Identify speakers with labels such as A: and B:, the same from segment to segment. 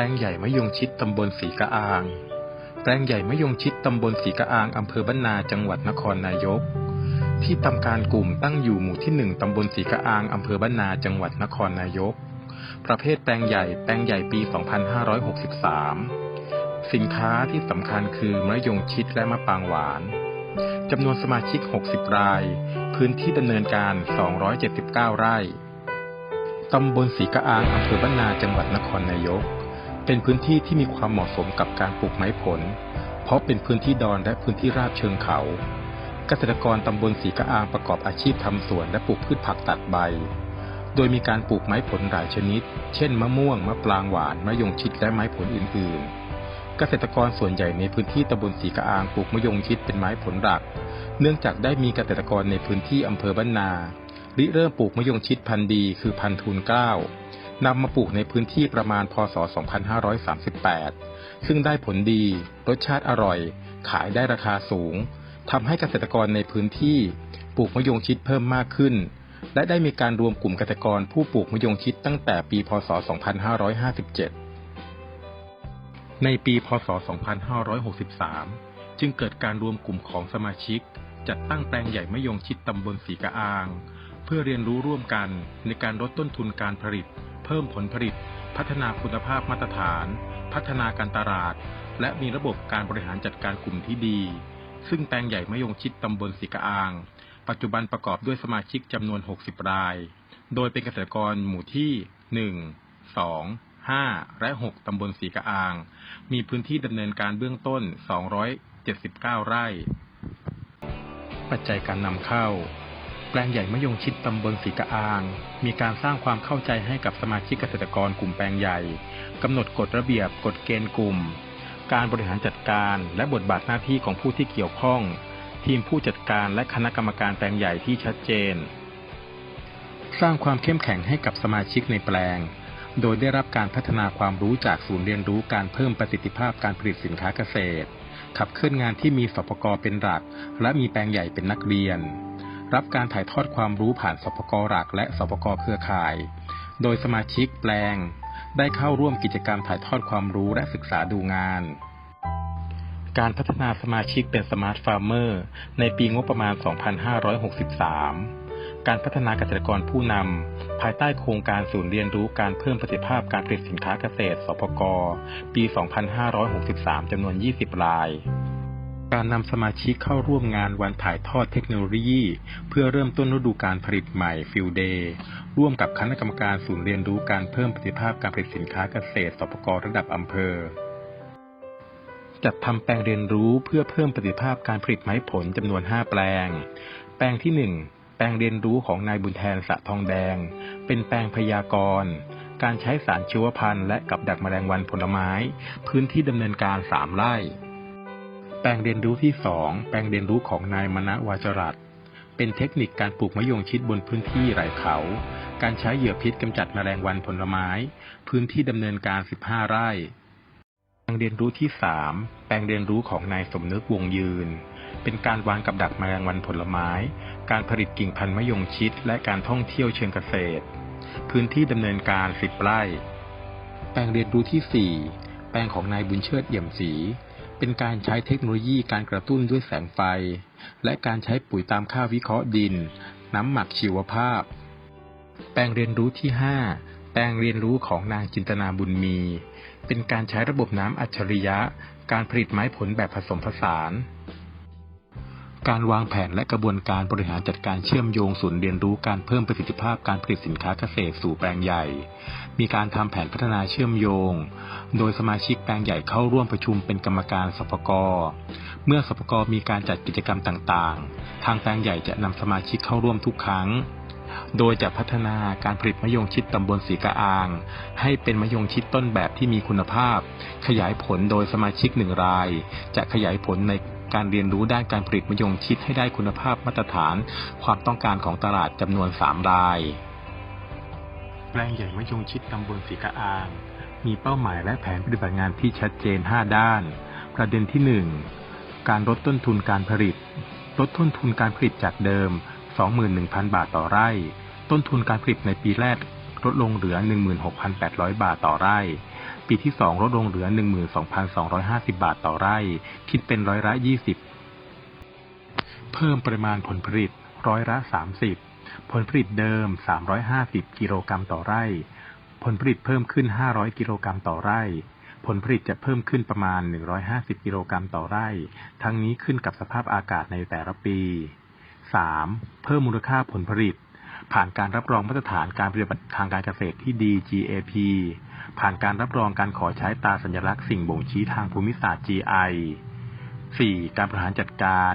A: แปลงใหญ่มะยงชิดตำบลสีกะอาง แปลงใหญ่มะยงชิดตำบลสีกะอางอำเภอบ้านนาจังหวัดนครนายก ที่ทำการกลุ่มตั้งอยู่หมู่ที่หนึ่งตำบลสีกะอางอำเภอบ้านนาจังหวัดนครนายก ประเภทแปลงใหญ่แปลงใหญ่ปี 2563 สินค้าที่สำคัญคือมะยงชิดและมะปางหวานจำนวนสมาชิก 60 ราย พื้นที่ดำเนินการ 279 ไร่ ตำบลศรีกะอางอำเภอบ้านนา จังหวัดนครนายก เป็นพื้นที่ที่มีความเหมาะสมกับการปลูกไม้ผล เพราะเป็นพื้นที่ดอนและพื้นที่ราบเชิงเขา เกษตรกรตำบลศรีกะอางประกอบอาชีพทำสวนและปลูกพืชผักตัดใบ โดยมีการปลูกไม้ผลหลายชนิด เช่น มะม่วง มะปรางหวาน มะยงชิดและไม้ผลอื่น ๆ เกษตรกรส่วนใหญ่ในพื้นที่ตำบลศรีกะอางปลูกมะยงชิดเป็นไม้ผลหลัก เนื่องจากได้มีเกษตรกรในพื้นที่อำเภอบ้านนาริเริ่มปลูกมะยงชิดพันธุ์ดีคือพันธุ์ทูลเกล้า นำมาปลูกในพื้นที่ประมาณพศ 2538 ซึ่งได้ผลดี รสชาติอร่อย ขายได้ราคาสูง ทำให้เกษตรกรในพื้นที่ปลูกมะยงชิดเพิ่มมากขึ้น และได้มีการรวมกลุ่มเกษตรกรผู้ปลูกมะยงชิดตั้งแต่ปี พศ 2557 ในปี พศ 2563 จึงเกิดการรวมกลุ่มของสมาชิก จัดตั้งแปลงใหญ่มะยงชิดตำบลสีกะอาง พื่อเรียนรู้ร่วมกันในการลดต้นทุนการผลิต เพิ่มผลผลิต พัฒนาคุณภาพมาตรฐาน พัฒนาการตลาด และมีระบบการบริหารจัดการกลุ่มที่ดี ซึ่งแปลงใหญ่มะยงชิดตำบลสีกะอาง ปัจจุบันประกอบด้วยสมาชิกจำนวน 60 ราย โดยเป็นเกษตรกรหมู่ที่ 1 2 5 และ 6 ตำบลสีกะอาง มีพื้นที่ดำเนินการเบื้องต้น 279 ไร่ ปัจจัยการนำเข้า แปลงใหญ่มะยงชิดตำบลสีกะอาง มีการสร้างความเข้าใจให้กับสมาชิกเกษตรกรกลุ่มแปลงใหญ่กำหนดกฎระเบียบกฎเกณฑ์กลุ่ม การบริหารจัดการและบทบาทหน้าที่ของผู้ที่เกี่ยวข้อง ทีมผู้จัดการและคณะกรรมการแปลงใหญ่ที่ชัดเจน สร้างความเข้มแข็งให้กับสมาชิกในแปลง โดยได้รับการพัฒนาความรู้จากศูนย์เรียนรู้การเพิ่มประสิทธิภาพการผลิตสินค้าเกษตร ขับเคลื่อนงานที่มีสปกเป็นหลัก และมีแปลงใหญ่เป็นนักเรียน รับการถ่ายทอดความรู้ผ่านสปกหลักและสปกเครือข่าย โดยสมาชิกแปลง ได้เข้าร่วมกิจกรรมถ่ายทอดความรู้และศึกษาดูงาน การพัฒนาสมาชิกเป็นสมาร์ทฟาร์มเมอร์ในปีงบประมาณ 2563การพัฒนาเกษตรกรผู้นำ ภายใต้โครงการศูนย์เรียนรู้การเพิ่มประสิทธิภาพการผลิตสินค้าเกษตรสปกปี 2563 จำนวน 20 ราย การนำสมาชิกเข้าร่วมงานวันถ่ายทอดเทคโนโลยี เพื่อเริ่มต้นฤดูการผลิตใหม่ฟิลเดย์ร่วมกับคณะกรรมการศูนย์เรียนรู้การเพิ่มประสิทธิภาพการผลิตสินค้าเกษตรสปกระดับอำเภอ จัดทำแปลงเรียนรู้เพื่อเพิ่มประสิทธิภาพการผลิตไม้ผลจำนวน 5 แปลง แปลงที่ 1 แปลงเรียนรู้ของนายบุญแทนสะทองแดง เป็นแปลงพยากรณ์การใช้สารชีวพันธุ์และกับดักแมลงวันผลไม้ พื้นที่ดำเนินการ 3 ไร่ แปลงเรียนรู้ที่2แปลงเรียนรู้ของนายมณวาจรัตเป็นเทคนิคการปลูกมะยงชิดบนพื้นที่ไหล่เขา การใช้เหยื่อพิษกำจัดแมลงวันผลไม้ พื้นที่ดำเนินการ 15 ไร่ แปลงเรียนรู้ที่3แปลงเรียนรู้ของนายสมนึกวงยืน เป็นการวางกับดักแมลงวันผลไม้ การผลิตกิ่งพันธุ์มะยงชิด และการท่องเที่ยวเชิงเกษตร พื้นที่ดำเนินการ 10 ไร่ แปลงเรียนรู้ที่ 4 แปลงของนายบุญเชิดเอี่ยมศรี เป็นการใช้เทคโนโลยีการกระตุ้นด้วยแสงไฟ และการใช้ปุ๋ยตามค่าวิเคราะห์ดิน น้ำหมักชีวภาพ แปลงเรียนรู้ที่ 5 แปลงเรียนรู้ของนางจินตนาบุญมี เป็นการใช้ระบบน้ำอัจฉริยะ การผลิตไม้ผลแบบผสมผสาน การวางแผนและกระบวนการบริหารจัดการเชื่อมโยงศูนย์เรียนรู้การเพิ่มประสิทธิภาพการผลิตสินค้าเกษตรสู่แปลงใหญ่ มีการทำแผนพัฒนาเชื่อมโยง โดยสมาชิกแปลงใหญ่เข้าร่วมประชุมเป็นกรรมการสปกเมื่อสปกมีการจัดกิจกรรมต่างๆ ทางแปลงใหญ่จะนำสมาชิกเข้าร่วมทุกครั้ง โดยจะพัฒนาการผลิตมะยงชิดตำบลสีกะอาง ให้เป็นมะยงชิดต้นแบบที่มีคุณภาพ ขยายผลโดยสมาชิกหนึ่งราย จะขยายผลในการเรียนรู้ด้านการผลิตมะยงชิดให้ได้คุณภาพมาตรฐาน ความต้องการของตลาดจำนวน 3 ราย แปลงใหญ่มะยงชิดตำบลสีกะอาง มีเป้าหมายและแผนปฏิบัติงานที่ชัดเจน 5 ด้าน ประเด็นที่ 1 การลดต้นทุนการผลิต ลดต้นทุนการผลิตจากเดิม 21,000 บาทต่อไร่ ต้นทุนการผลิตในปีแรกลดลงเหลือ 16,800 บาทต่อไร่ ปีที่ 2 ลดลงเหลือ 12,250 บาทต่อไร่ คิดเป็นร้อยละ 20 เพิ่มปริมาณผลผลิตร้อยละ 30 ผลผลิตเดิม 350 กิโลกรัมต่อไร่ ผลผลิตเพิ่มขึ้น 500 กิโลกรัมต่อไร่ ผลผลิตจะเพิ่มขึ้นประมาณ 150 กิโลกรัมต่อไร่ ทั้งนี้ขึ้นกับสภาพอากาศในแต่ละปี 3. เพิ่มมูลค่าผลผลิต ผ่านการรับรองมาตรฐานการปฏิบัติทางการเกษตรที่ดี GAP ผ่านการรับรองการขอใช้ตราสัญลักษณ์สิ่งบ่งชี้ทางภูมิศาสตร์ GI 4. การบริหารจัดการ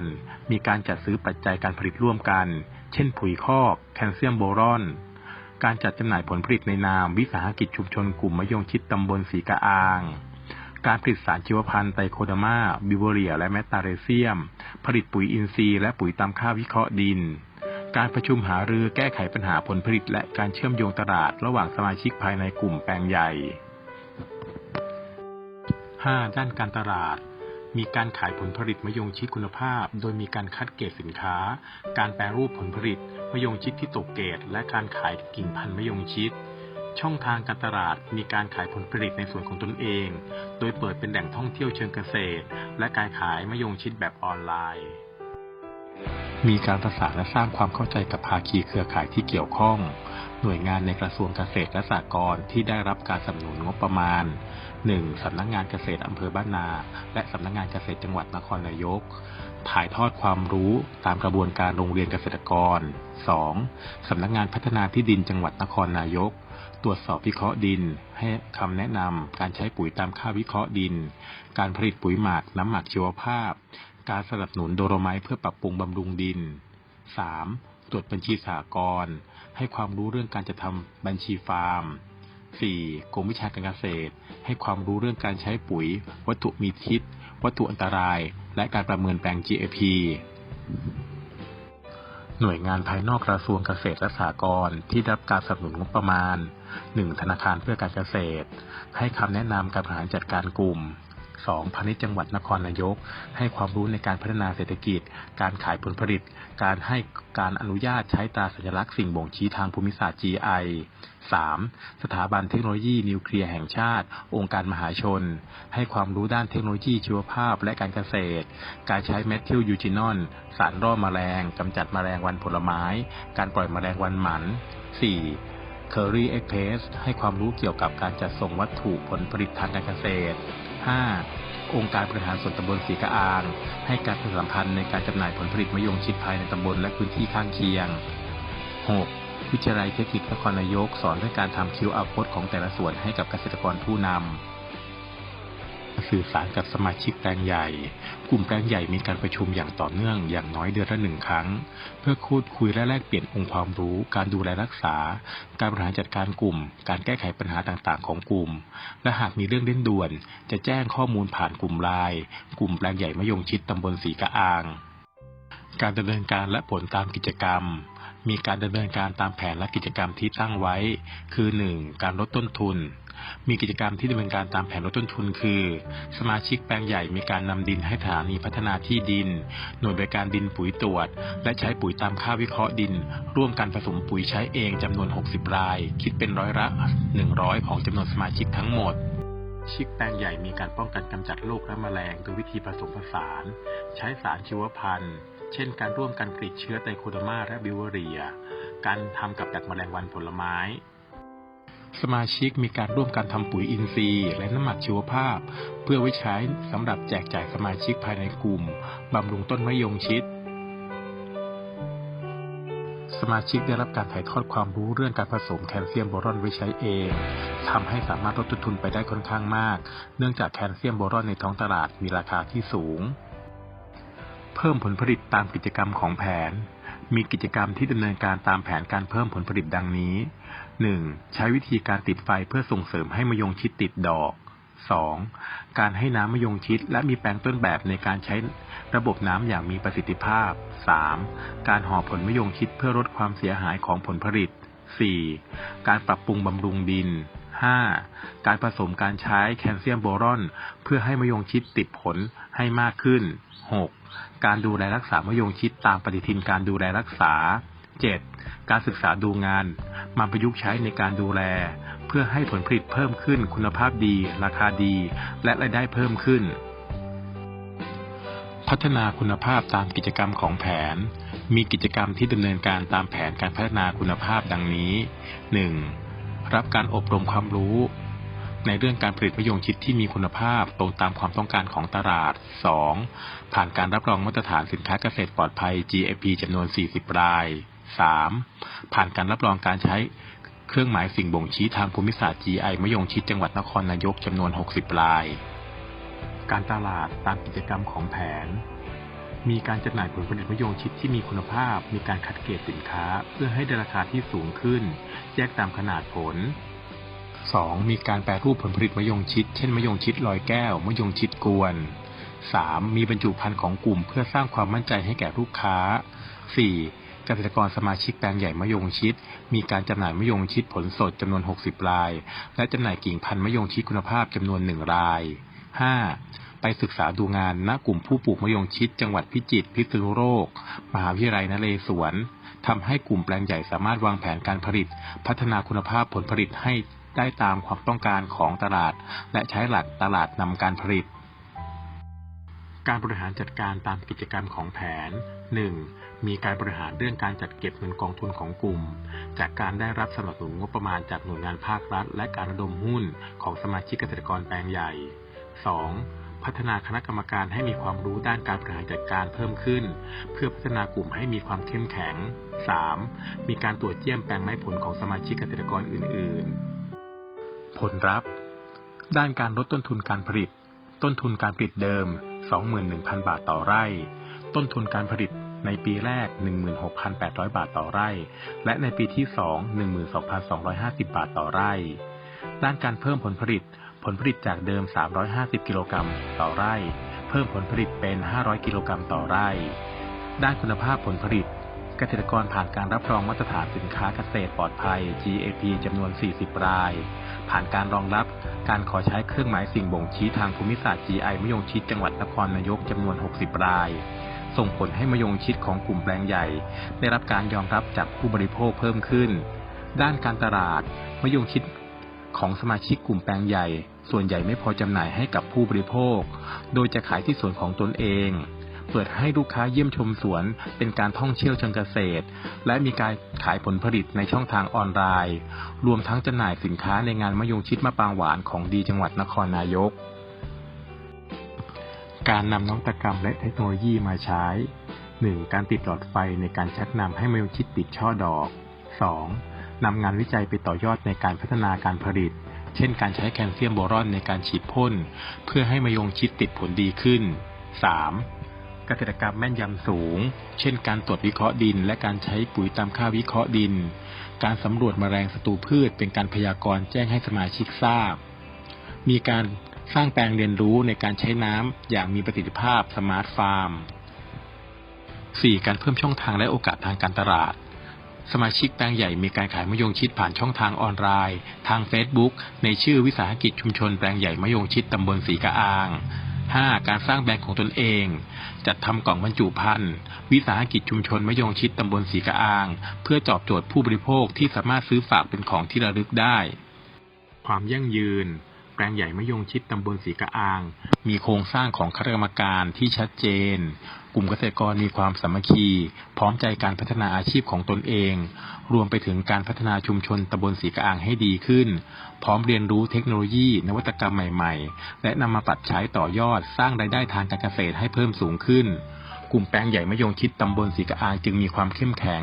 A: มีการจัดซื้อปัจจัยการผลิตร่วมกัน เช่น ปุ๋ยคอก แคลเซียมโบรอน การจัดจำหน่ายผลผลิตในนามวิสาหกิจชุมชนกลุ่มมะยงชิดตำบลสีกะอาง การผลิตสารชีวพันธุ์ไตโคดามา บิวเรีย และแมตตาเรเซียม ผลิตปุ๋ยอินทรีย์และปุ๋ยตามค่าวิเคราะห์ดิน การประชุมหารือแก้ไขปัญหาผลผลิต และการเชื่อมโยงตลาดระหว่างสมาชิกภายในกลุ่มแปลงใหญ่ 5. ด้านการตลาด มีการขายผลผลิตมะยงชิดคุณภาพ โดยมีการคัดเกรดสินค้า การแปรรูปผลผลิตมะยงชิดที่ตกเกรดและการขายกิ่งพันธุ์มะยงชิด ช่องทางการตลาดมีการขายผลผลิตในส่วนของตนเอง โดยเปิดเป็นแหล่งท่องเที่ยวเชิงเกษตร และการขายมะยงชิดแบบออนไลน์ มีการประสานและสร้างความเข้าใจกับภาคีเครือข่ายที่เกี่ยวข้อง หน่วยงานในกระทรวงเกษตรและสหกรณ์ที่ได้รับการสนับสนุนงบประมาณ 1. สำนักงานเกษตรอำเภอบ้านนา และสำนักงานเกษตรจังหวัดนครนายกถ่ายทอดความรู้ตามกระบวนการโรงเรียนเกษตรกร 2. สำนักงานพัฒนาที่ดินจังหวัดนครนายก ตรวจสอบวิเคราะห์ดิน ให้คำแนะนำการใช้ปุ๋ยตามค่าวิเคราะห์ดิน การผลิตปุ๋ยหมักน้ำหมักชีวภาพ การสนับสนุนโดโรไมต์เพื่อปรับปรุงบำรุงดิน 3. ตรวจบัญชีสหกรณ์ให้ความรู้เรื่องการจะทำบัญชีฟาร์ม 4. กรมวิชาการเกษตร ให้ความรู้เรื่องการใช้ปุ๋ย วัตถุมีพิษ วัตถุอันตราย และการประเมินแปลง GAP หน่วยงานภายนอกกระทรวงเกษตรและสหกรณ์ที่รับการสนับสนุนงบประมาณ 1. ธนาคารเพื่อการเกษตร ให้คำแนะนำการบริหารจัดการกลุ่ม 2. พาณิชย์จังหวัดนครนายก ให้ความรู้ในการพัฒนาเศรษฐกิจ การขายผลผลิต การให้การอนุญาตใช้ตราสัญลักษณ์สิ่งบ่งชี้ทางภูมิศาสตร์ GI 3. สถาบันเทคโนโลยีนิวเคลียร์แห่งชาติ องค์การมหาชน ให้ความรู้ด้านเทคโนโลยีชีวภาพและการเกษตร การใช้เมทิลยูจินอลสารร่อแมลงกำจัดแมลงวันผลไม้ การปล่อยแมลงวันหมัน 4. Curry Express ให้ความรู้เกี่ยวกับการจัดส่งวัตถุผลผลิตทางการเกษตร 5. องค์การบริหารส่วนตำบลสีกะอาง ให้การประชาสัมพันธ์ในการจำหน่ายผลผลิตมะยงชิดภายในตำบลและพื้นที่ข้างเคียง 6. วิทยาลัยเทคนิคนครนายกสอนเรื่องการทำคิวอาร์โค้ดของแต่ละส่วนให้กับเกษตรกรผู้นำสื่อสารกับสมาชิกแปลงใหญ่ กลุ่มแปลงใหญ่มีการประชุมอย่างต่อเนื่องอย่างน้อยเดือนละหนึ่งครั้ง เพื่อคูดคุยและแลกเปลี่ยนองค์ความรู้ การดูแลรักษา การบริหารจัดการกลุ่ม การแก้ไขปัญหาต่างๆ ของกลุ่ม และหากมีเรื่องเร่งด่วน จะแจ้งข้อมูลผ่านกลุ่มไลน์กลุ่มแปลงใหญ่มะยงชิดตำบลสีกะอาง การดำเนินการและผลตามกิจกรรม มีการดำเนินการตามแผนและกิจกรรมที่ตั้งไว้ คือ 1. การลดต้นทุน มีกิจกรรมที่ดำเนินการตามแผนลดต้นทุน คือ สมาชิกแปลงใหญ่มีการนำดินให้สถานีพัฒนาที่ดิน หน่วยบริการดินปุ๋ยตรวจ และใช้ปุ๋ยตามค่าวิเคราะห์ดิน ร่วมกันผสมปุ๋ยใช้เองจำนวน 60 ราย คิดเป็นร้อยละ 100 ของจำนวนสมาชิกทั้งหมดชิกแปลงใหญ่มีการป้องกันกำจัดโรคและแมลงโดยวิธีผสมผสาน ใช้สารชีวพันธุ์ เช่น การร่วมกันกรีดเชื้อไตโคโดมาและบิวเวอรีย การทำกับดักแมลงวันผลไม้ สมาชิกมีการร่วมกันทำปุ๋ยอินทรีย์ และน้ำหมักชีวภาพ เพื่อไว้ใช้สำหรับแจกจ่ายสมาชิกภายในกลุ่มบำรุงต้นมะยงชิดสมาชิกได้รับการถ่ายทอดความรู้เรื่องการผสมแคลเซียมโบรอนไว้ใช้เองทำให้สามารถลดต้นทุนไปได้ค่อนข้างมาก เนื่องจากแคลเซียมโบรอนในท้องตลาดมีราคาที่สูง เพิ่มผลผลิตตามกิจกรรมของแผน มีกิจกรรมที่ดำเนินการตามแผนการเพิ่มผลผลิตดังนี้ 1. ใช้วิธีการติดไฟเพื่อส่งเสริมให้มะยงชิดติดดอก 2. การให้น้ำมะยงชิดและมีแปลงต้นแบบในการใช้ระบบน้ำอย่างมีประสิทธิภาพ 3. การห่อผลมะยงชิดเพื่อลดความเสียหายของผลผลิต 4. การปรับปรุงบำรุงดิน 5. การผสมการใช้แคลเซียมโบรอน เพื่อให้มะยงชิดติดผลให้มากขึ้น 6. การดูแลรักษามะยงชิดตามปฏิทินการดูแลรักษา 7. การศึกษาดูงาน มาประยุกต์ใช้ในการดูแล เพื่อให้ผลผลิตเพิ่มขึ้นคุณภาพดี ราคาดี และรายได้เพิ่มขึ้น พัฒนาคุณภาพตามกิจกรรมของแผน มีกิจกรรมที่ดำเนินการตามแผนการพัฒนาคุณภาพดังนี้ 1. รับการอบรมความรู้ ในเรื่องการผลิตมะยงชิดที่มีคุณภาพตรงตามความต้องการของตลาด 2. ผ่านการรับรองมาตรฐานสินค้าเกษตรปลอดภัย GAP จำนวน 40 ราย 3. ผ่านการรับรองการใช้เครื่องหมายสิ่งบ่งชี้ทางภูมิศาสตร์ GI มะยงชิดจังหวัดนครนายกจำนวน 60 ราย การตลาดตามกิจกรรมของแผน มีการจำหน่ายผลผลิตมะยงชิดที่มีคุณภาพ มีการคัดเกรดสินค้า เพื่อให้ได้ราคาที่สูงขึ้น แยกตามขนาดผล 2. มีการแปรรูปผลผลิตมะยงชิด เช่นมะยงชิดลอยแก้ว มะยงชิดกวน 3. มีบรรจุภัณฑ์ของกลุ่มเพื่อสร้างความมั่นใจให้แก่ลูกค้า 4. เกษตรกรสมาชิกแปลงใหญ่มะยงชิด มีการจำหน่ายมะยงชิดผลสดจำนวน 60 ราย และจำหน่ายกิ่งพันธุ์มะยงชิดคุณภาพจำนวน 1 ราย 5. ไปศึกษาดูงานณกลุ่มผู้ปลูกมะยงชิด จังหวัดพิจิตรพิษณุโลกมหาวิทยาลัยนเรศวรทำให้กลุ่มแปลงใหญ่สามารถวางแผนการผลิต พัฒนาคุณภาพผลผลิตให้ ได้ตามความต้องการของตลาด และใช้หลักตลาดนำการผลิต การบริหารจัดการตามกิจกรรมของแผน 1. มีการบริหารเรื่องการจัดเก็บเงินกองทุนของกลุ่ม จากการได้รับสนับสนุนงบประมาณจากหน่วยงานภาครัฐ และการระดมหุ้นของสมาชิกเกษตรกรแปลงใหญ่ 2. พัฒนาคณะกรรมการให้มีความรู้ด้านการบริหารจัดการเพิ่มขึ้น เพื่อพัฒนากลุ่มให้มีความเข้มแข็ง 3. มีการตรวจเยี่ยมแปลงไม้ผลของสมาชิกเกษตรกรอื่น ๆ ผลลัพธ์ ด้านการลดต้นทุนการผลิต ต้นทุนการผลิตเดิม 21,000 บาทต่อไร่ ต้นทุนการผลิตในปีแรก 16,800 บาทต่อไร่ และในปีที่ 2 12,250 บาทต่อไร่ ด้านการเพิ่มผลผลิต ผลผลิตจากเดิม 350 กิโลกรัมต่อไร่ เพิ่มผลผลิตเป็น 500 กิโลกรัมต่อไร่ ด้านคุณภาพผลผลิต เกษตรกรผ่านการรับรองมาตรฐานสินค้าเกษตรปลอดภัย GAP จำนวน 40 ราย ผ่านการรองรับการขอใช้เครื่องหมายสิ่งบ่งชี้ทางภูมิศาสตร์ GI มยงชิดจังหวัดนครนายกจำนวน 60 ราย ส่งผลให้มยงชิดของกลุ่มแปลงใหญ่ ได้รับการยอมรับจากผู้บริโภคเพิ่มขึ้น ด้านการตลาดมยงชิดของสมาชิกกลุ่มแปลงใหญ่ ส่วนใหญ่ไม่พอจำหน่ายให้กับผู้บริโภค โดยจะขายที่สวนของตนเอง เปิดให้ลูกค้าเยี่ยมชมสวน เป็นการท่องเที่ยวเชิงเกษตร และมีการขายผลผลิตในช่องทางออนไลน์ รวมทั้งจำหน่ายสินค้าในงานมะยงชิดมะปรางหวานของดีจังหวัดนครนายก การนำนวัตกรรมและเทคโนโลยีมาใช้ 1. การติดหลอดไฟในการชักนำให้มะยงชิดติดช่อดอก 2. นำงานวิจัยไปต่อยอดในการพัฒนาการผลิต เช่น การใช้แคลเซียมโบรอนในการฉีดพ่น เพื่อให้มะยงชิดติดผลดีขึ้น 3. เกษตรกรรมแม่นยำสูง เช่นการตรวจวิเคราะห์ดิน และการใช้ปุ๋ยตามค่าวิเคราะห์ดิน การสำรวจแมลงศัตรูพืช เป็นการพยากรณ์แจ้งให้สมาชิกทราบ มีการสร้างแปลงเรียนรู้ในการใช้น้ำอย่างมีประสิทธิภาพสมาร์ทฟาร์ม 4. การเพิ่มช่องทางและโอกาสทางการตลาด สมาชิกแปลงใหญ่มีการขายมะยงชิดผ่านช่องทางออนไลน์ ทาง Facebook ในชื่อวิสาหกิจชุมชนแปลงใหญ่มะยงชิดตำบลสีกะอาง 5. การสร้างแบรนด์ของตนเอง จัดทำกล่องบรรจุภัณฑ์วิสาหกิจชุมชนมะยงชิดตำบลสีกะอาง เพื่อตอบโจทย์ผู้บริโภคที่สามารถซื้อฝากเป็นของที่ระลึกได้ ความยั่งยืนแปลงใหญ่มะยงชิดตำบลสีกะอาง มีโครงสร้างของคณะกรรมการที่ชัดเจน กลุ่มเกษตรกรมีความสามัคคี พร้อมใจการพัฒนาอาชีพของตนเอง รวมไปถึงการพัฒนาชุมชนตำบลสีกะอ่างให้ดีขึ้น พร้อมเรียนรู้เทคโนโลยี นวัตกรรมใหม่ ๆ และนำมาปรับใช้ต่อยอดสร้างรายได้ทางการเกษตรให้เพิ่มสูงขึ้น กลุ่มแปลงใหญ่มะยงชิดตำบลสีกะอางจึงมีความเข้มแข็ง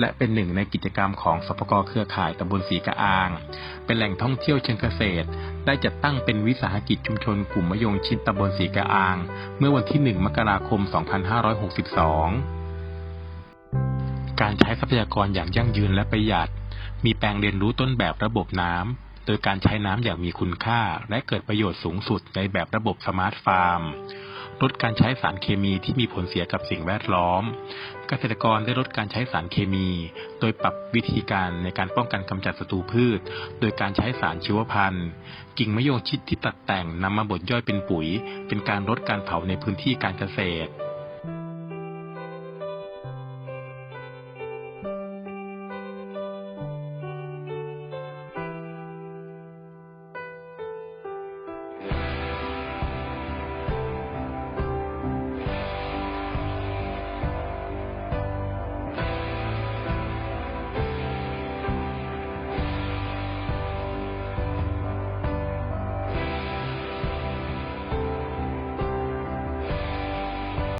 A: และเป็นหนึ่งในกิจกรรมของสปกเครือข่ายตำบลสีกะอาง เป็นแหล่งท่องเที่ยวเชิงเกษตร ได้จัดตั้งเป็นวิสาหกิจชุมชนกลุ่มมะยงชิดตำบลสีกะอาง เมื่อวันที่ 1 มกราคม 2562 การใช้ทรัพยากรอย่างยั่งยืนและประหยัด มีแปลงเรียนรู้ต้นแบบระบบน้ำโดยการใช้น้ำอย่างมีคุณค่า และเกิดประโยชน์สูงสุดในแบบระบบสมาร์ทฟาร์ม ลดการใช้สารเคมีที่มีผลเสียกับสิ่งแวดล้อม เกษตรกรได้ลดการใช้สารเคมี โดยปรับวิธีการในการป้องกันกำจัดศัตรูพืช โดยการใช้สารชีวพันธุ์ กิ่งมะยงชิดที่ตัดแต่งนำมาบดย่อยเป็นปุ๋ย เป็นการลดการเผาในพื้นที่การเกษตร